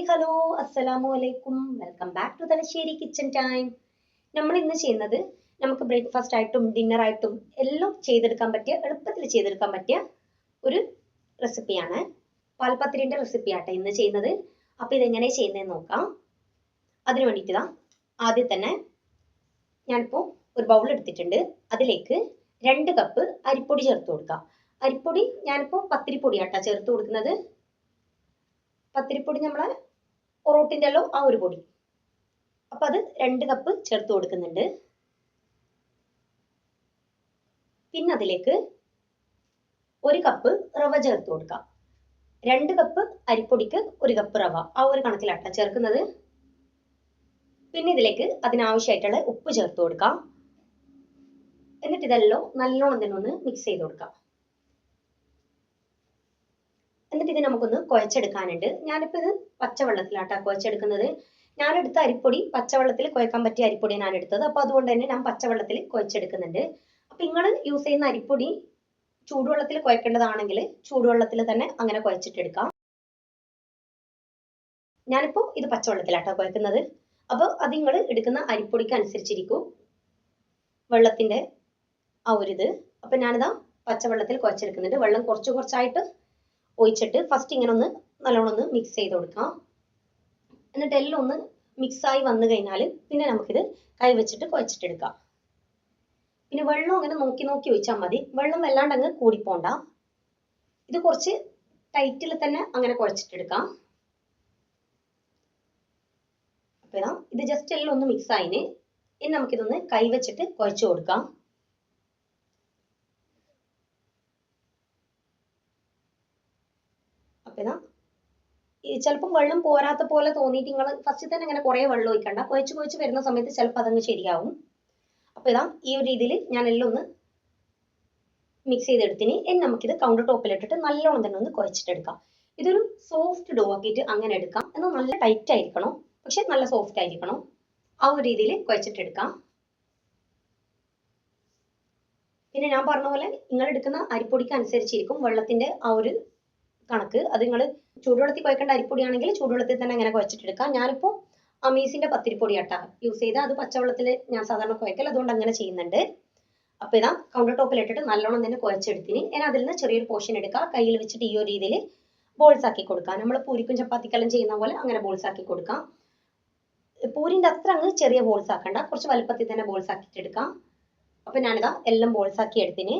Hi hello അസ്സലാമു അലൈക്കും. Welcome back to Thalassery kitchen time നമ്മൾ ഇന്ന് ചെയ്യുന്നത് നമുക്ക് ബ്രേക്ക്ഫാസ്റ്റ് ആയിട്ടും ഡിന്നർ ആയിട്ടും എല്ലാം ചെയ്തെടുക്കാൻ പറ്റിയ എളുപ്പത്തിൽ ചെയ്തെടുക്കാൻ പറ്റിയ ഒരു റെസിപ്പിയാണ് പാൽപത്തിരിന്റെ റെസിപ്പി ആട്ടെ ഇന്ന് ചെയ്യുന്നത്. അപ്പൊ ഇതെങ്ങനെ ചെയ്യുന്നതെന്ന് നോക്കാം. അതിന് വേണ്ടിയിട്ട് ആദ്യം തന്നെ ഞാനിപ്പോൾ ഒരു ബൗൾ എടുത്തിട്ടുണ്ട്. അതിലേക്ക് രണ്ട് കപ്പ് അരിപ്പൊടി ചേർത്ത് കൊടുക്കാം. അരിപ്പൊടി ഞാനിപ്പോൾ പത്തിരിപ്പൊടി ആട്ടാ ചേർത്ത് കൊടുക്കുന്നത്. പത്തിരിപ്പൊടി നമ്മളെ പൊറോട്ടിന്റെ എല്ലാം ആ ഒരു പൊടി. അപ്പൊ അത് രണ്ട് കപ്പ് ചേർത്ത് കൊടുക്കുന്നുണ്ട്. പിന്നെ അതിലേക്ക് ഒരു കപ്പ് റവ ചേർത്ത് കൊടുക്കാം. രണ്ട് കപ്പ് അരിപ്പൊടിക്ക് ഒരു കപ്പ് റവ. ആ ഒരു കണക്കിലാട്ട ചേർക്കുന്നത്. പിന്നെ ഇതിലേക്ക് അതിനാവശ്യമായിട്ടുള്ള ഉപ്പ് ചേർത്ത് കൊടുക്കാം. എന്നിട്ട് ഇതെല്ലാം നല്ലോണം തന്നെ ഒന്ന് മിക്സ് ചെയ്ത് കൊടുക്കാം. എന്നിട്ട് ഇത് നമുക്കൊന്ന് കുഴച്ചെടുക്കാനുണ്ട്. ഞാനിപ്പോൾ ഇത് പച്ചവെള്ളത്തിലാട്ടാ കുഴച്ചെടുക്കുന്നത്. ഞാൻ എടുത്ത അരിപ്പൊടി പച്ചവെള്ളത്തിൽ കുഴക്കാൻ പറ്റിയ അരിപ്പൊടിയാണ് ഞാൻ എടുത്തത് അപ്പോൾ അതുകൊണ്ട് തന്നെ ഞാൻ പച്ചവെള്ളത്തിൽ കുഴച്ചെടുക്കുന്നുണ്ട്. അപ്പോൾ നിങ്ങൾ യൂസ് ചെയ്യുന്ന അരിപ്പൊടി ചൂടുവെള്ളത്തിൽ കുഴക്കേണ്ടതാണെങ്കിൽ ചൂടുവെള്ളത്തിൽ തന്നെ അങ്ങനെ കുഴച്ചിട്ടെടുക്കാം. ഞാനിപ്പോൾ ഇത് പച്ചവെള്ളത്തിലാട്ടോ കുഴക്കുന്നത്. അപ്പോൾ അത് നിങ്ങൾ എടുക്കുന്ന അരിപ്പൊടിക്ക് അനുസരിച്ചിരിക്കും. വെള്ളത്തിന്റെ ആ ഒരു ഇത് അപ്പൊ ഞാനിതാ പച്ചവെള്ളത്തിൽ കുഴച്ചെടുക്കുന്നുണ്ട്. വെള്ളം കുറച്ച് കുറച്ചായിട്ട് ഒഴിച്ചിട്ട് ഫസ്റ്റ് ഇങ്ങനെ ഒന്ന് നല്ലോണം ഒന്ന് മിക്സ് ചെയ്ത് കൊടുക്കാം. എന്നിട്ട് എല്ലാം ഒന്ന് മിക്സ് ആയി വന്നു കഴിഞ്ഞാൽ പിന്നെ നമുക്കിത് കൈ വെച്ചിട്ട് കുഴച്ചിട്ടെടുക്കാം. പിന്നെ വെള്ളം അങ്ങനെ നോക്കി നോക്കി ഒഴിച്ചാൽ മതി. വെള്ളം വല്ലാണ്ട് അങ്ങ് കൂടിപ്പോണ്ട. ഇത് കുറച്ച് ടൈറ്റിൽ തന്നെ അങ്ങനെ കുഴച്ചിട്ടെടുക്കാം. ഇതാ ഇത് ജസ്റ്റ് എല്ലാം ഒന്ന് മിക്സ് ആയിന്. ഇനി നമുക്കിതൊന്ന് കൈ വെച്ചിട്ട് കുഴച്ചു കൊടുക്കാം. ഇതാ ചിലപ്പം വെള്ളം പോരാത്ത പോലെ തോന്നിയിട്ട് നിങ്ങൾ ഫസ്റ്റ് തന്നെ ഇങ്ങനെ കുറേ വെള്ളം ഒഴിക്കണ്ട. കുഴച്ച് കുഴച്ച് വരുന്ന സമയത്ത് ചിലപ്പോൾ അതങ്ങ് ശരിയാവും. അപ്പോൾ ഇതാ ഈ ഒരു രീതിയിൽ ഞാൻ എല്ലാം ഒന്ന് മിക്സ് ചെയ്തെടുത്തിന്. ഇനി നമുക്കിത് കൗണ്ടർ ടോപ്പിലിട്ടിട്ട് നല്ലോണം തന്നെ ഒന്ന് കുഴച്ചിട്ടെടുക്കാം ഇതൊരു സോഫ്റ്റ് ഡോ ആക്കിയിട്ട് അങ്ങനെ എടുക്കാം. എന്നാൽ നല്ല ടൈറ്റ് ആയിരിക്കണം. പക്ഷെ നല്ല സോഫ്റ്റ് ആയിരിക്കണം. ആ ഒരു രീതിയിൽ കുഴച്ചിട്ടെടുക്കാം പിന്നെ ഞാൻ പറഞ്ഞ പോലെ നിങ്ങൾ എടുക്കുന്ന അരിപ്പൊടിക്ക് അനുസരിച്ചിരിക്കും വെള്ളത്തിന്റെ ആ ഒരു കണക്ക്. അത് നിങ്ങൾ ചൂടുവെള്ളത്തിൽ കുഴക്കേണ്ട അരിപ്പൊടിയാണെങ്കിൽ ചൂടുവെള്ളത്തിൽ തന്നെ അങ്ങനെ കുഴച്ചിട്ടെടുക്കാം. ഞാനിപ്പോൾ അമീസിന്റെ പത്തിരിപ്പൊടി ആട്ടാ യൂസ് ചെയ്ത്. അത് പച്ചവെള്ളത്തിൽ ഞാൻ സാധാരണ കുഴക്കൽ അതുകൊണ്ട് അങ്ങനെ ചെയ്യുന്നുണ്ട്. അപ്പൊ ഇതാ കൗണ്ടർ ടോപ്പിൽ ഇട്ടിട്ട് നല്ലോണം തന്നെ കുഴച്ചെടുത്തിന്. ഞാൻ അതിൽ നിന്ന് ചെറിയൊരു പോർഷൻ എടുക്കുക കയ്യിൽ വെച്ചിട്ട് ഈ ഒരു രീതിയിൽ ബോൾസ് ആക്കി കൊടുക്കാം. നമ്മൾ പൂരിക്കും ചപ്പാത്തിക്കെല്ലാം ചെയ്യുന്ന പോലെ അങ്ങനെ ബോൾസ് ആക്കി കൊടുക്കാം. പൂരിന്റെ അത്ര അങ്ങ് ചെറിയ ബോൾസ് ആക്കണ്ട. കുറച്ച് വലുപ്പത്തിൽ തന്നെ ബോൾസ് ആക്കിയിട്ട് എടുക്കാം അപ്പൊ ഞാനിതാ എല്ലാം ബോൾസ് ആക്കി എടുത്തിന്.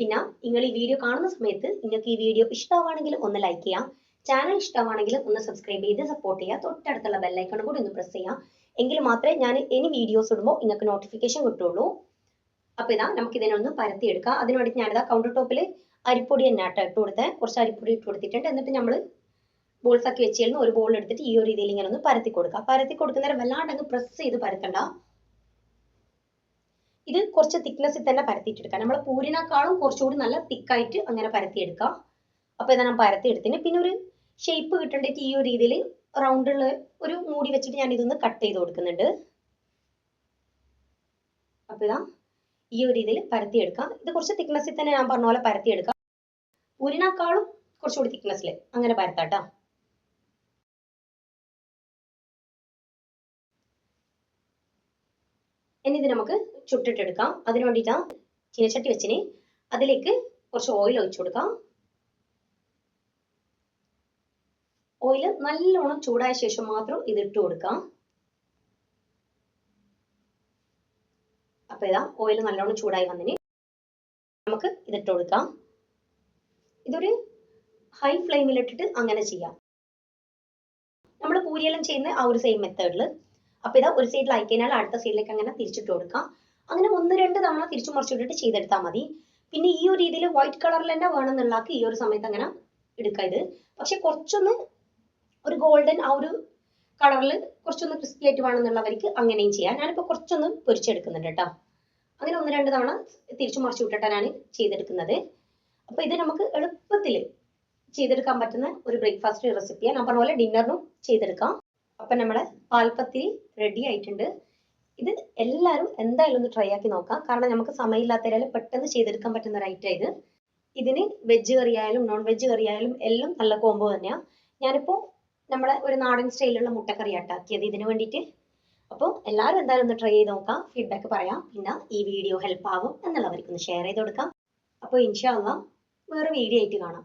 പിന്നെ നിങ്ങൾ ഈ വീഡിയോ കാണുന്ന സമയത്ത് നിങ്ങൾക്ക് ഈ വീഡിയോ ഇഷ്ടമാണെങ്കിൽ ഒന്ന് ലൈക്ക് ചെയ്യാം. ചാനൽ ഇഷ്ടമാണെങ്കിൽ ഒന്ന് സബ്സ്ക്രൈബ് ചെയ്ത് സപ്പോർട്ട് ചെയ്യുക തൊട്ടടുത്തുള്ള ബെല്ലൈക്കൺ കൂടി ഒന്ന് പ്രസ് ചെയ്യാം. എങ്കിൽ മാത്രമേ ഞാൻ ഇനി വീഡിയോസ് ഇടുമ്പോൾ നിങ്ങൾക്ക് നോട്ടിഫിക്കേഷൻ കിട്ടുള്ളൂ അപ്പൊ ഇതാ നമുക്ക് ഇതിനൊന്ന് പരത്തിയെടുക്കാം. അതിനു വേണ്ടി ഞാനിതാ കൗണ്ടർ ടോപ്പിൽ അരിപ്പൊടി തന്നെ ആട്ടോ ഇട്ട് കൊടുത്തത് കുറച്ച് അരിപ്പൊടി ഇട്ട് കൊടുത്തിട്ടുണ്ട്. എന്നിട്ട് നമ്മൾ ബോൾസ് ആക്കി വെച്ചിരുന്നു ഒരു ബോൾ എടുത്തിട്ട് ഈ ഒരു രീതിയിൽ ഇങ്ങനെ ഒന്ന് പരത്തി കൊടുക്കുക പരത്തി കൊടുക്കുന്നേരം വല്ലാണ്ട് അങ്ങ് പ്രസ് ചെയ്ത് പരത്തണ്ട. ഇത് കുറച്ച് തിക്നെസ്സിൽ തന്നെ പരത്തിയിട്ടെടുക്കാം. നമ്മൾ പൂരിനേക്കാളും കുറച്ചുകൂടി നല്ല തിക്കായിട്ട് അങ്ങനെ പരത്തിയെടുക്കാം. അപ്പോൾ ഇതാ ഞാൻ പരത്തിയെടുത്തിന് പിന്നെ ഒരു ഷേപ്പ് കിട്ടേണ്ടിട്ട് ഈ ഒരു രീതിയിൽ റൗണ്ടുള്ള ഒരു മൂടി വെച്ചിട്ട് ഞാൻ ഇതൊന്ന് കട്ട് ചെയ്ത് കൊടുക്കുന്നുണ്ട്. അപ്പോൾ ഇതാ ഈ ഒരു രീതിയിൽ പരത്തിയെടുക്കാം. ഇത് കുറച്ച് തിക്നെസ്സിൽ തന്നെ ഞാൻ പറഞ്ഞ പോലെ പരത്തിയെടുക്കാം. പൂരിനേക്കാളും കുറച്ചുകൂടി തിക്നെസ്സിൽ അങ്ങനെ പരത്താട്ടോ ഇനി ഇത് നമുക്ക് ചുട്ടിട്ടെടുക്കാം. അതിന് വേണ്ടിയിട്ടാണ് ചീനച്ചട്ടി വെച്ചിന്. അതിലേക്ക് കുറച്ച് ഓയിൽ ഒഴിച്ചു കൊടുക്കാം. ഓയിൽ നല്ലോണം ചൂടായ ശേഷം മാത്രം ഇത് കൊടുക്കാം. അപ്പൊ ഇതാ ഓയിൽ നല്ലോണം ചൂടായി വന്നിന്. നമുക്ക് ഇതിട്ട് കൊടുക്കാം. ഇതൊരു ഹൈ ഫ്ലെയിമിൽ ഇട്ടിട്ട് അങ്ങനെ ചെയ്യാം. നമ്മൾ പൂരിയെല്ലാം ചെയ്യുന്ന ആ ഒരു സെയിം മെത്തേഡിൽ അപ്പൊ ഇതാ ഒരു സൈഡിൽ ആയി കഴിഞ്ഞാൽ അടുത്ത സൈഡിലേക്ക് അങ്ങനെ തിരിച്ചിട്ട് കൊടുക്കാം. അങ്ങനെ ഒന്ന് രണ്ട് തവണ തിരിച്ചു മറിച്ചിട്ടിട്ട് ചെയ്തെടുത്താൽ മതി. പിന്നെ ഈ ഒരു രീതിയിൽ വൈറ്റ് കളറിൽ തന്നെ വേണമെന്നുള്ളാക്ക് ഈ ഒരു സമയത്ത് അങ്ങനെ എടുക്കാം ഇത്. പക്ഷെ കുറച്ചൊന്ന് ഒരു ഗോൾഡൻ ആ ഒരു കളറിൽ കുറച്ചൊന്ന് ക്രിസ്പി ആയിട്ട് വേണമെന്നുള്ളവർക്ക് അങ്ങനെയും ചെയ്യാം. ഞാനിപ്പോൾ കുറച്ചൊന്ന് പൊരിച്ചെടുക്കുന്നുണ്ട് കേട്ടോ. അങ്ങനെ ഒന്ന് രണ്ട് തവണ തിരിച്ചു മറിച്ചു വിട്ടിട്ടാണ് ചെയ്തെടുക്കുന്നത്. അപ്പൊ ഇത് നമുക്ക് എളുപ്പത്തിൽ ചെയ്തെടുക്കാൻ പറ്റുന്ന ഒരു ബ്രേക്ക്ഫാസ്റ്റ് റെസിപ്പിയാണ് ഞാൻ പറഞ്ഞ പോലെ ഡിന്നറിനും ചെയ്തെടുക്കാം. അപ്പൊ നമ്മളെ പാൽപ്പത്തിരി റെഡി ആയിട്ടുണ്ട്. ഇത് എല്ലാവരും എന്തായാലും ഒന്ന് ട്രൈ ആക്കി നോക്കാം. കാരണം നമുക്ക് സമയമില്ലാത്തവരെ പെട്ടെന്ന് ചെയ്തെടുക്കാൻ പറ്റുന്ന ഒരു ഐറ്റം ഇത്. ഇതിന് വെജ് കറി ആയാലും നോൺ വെജ് കറി ആയാലും എല്ലാം നല്ല കോംബോ തന്നെയാണ് ഞാനിപ്പോൾ നമ്മളെ ഒരു നാടൻ സ്റ്റൈലിലുള്ള മുട്ടക്കറി ആട്ടാക്കിയത് ഇതിന് വേണ്ടിയിട്ട്. അപ്പോൾ എല്ലാവരും എന്തായാലും ഒന്ന് ട്രൈ ചെയ്ത് നോക്കാം. ഫീഡ്ബാക്ക് പറയാം. പിന്നെ ഈ വീഡിയോ ഹെൽപ്പ് ആവും എന്നുള്ളവർക്കൊന്ന് ഷെയർ ചെയ്ത് കൊടുക്കാം. അപ്പോൾ ഇൻഷാല്ല വേറെ വീഡിയോ ആയിട്ട് കാണാം.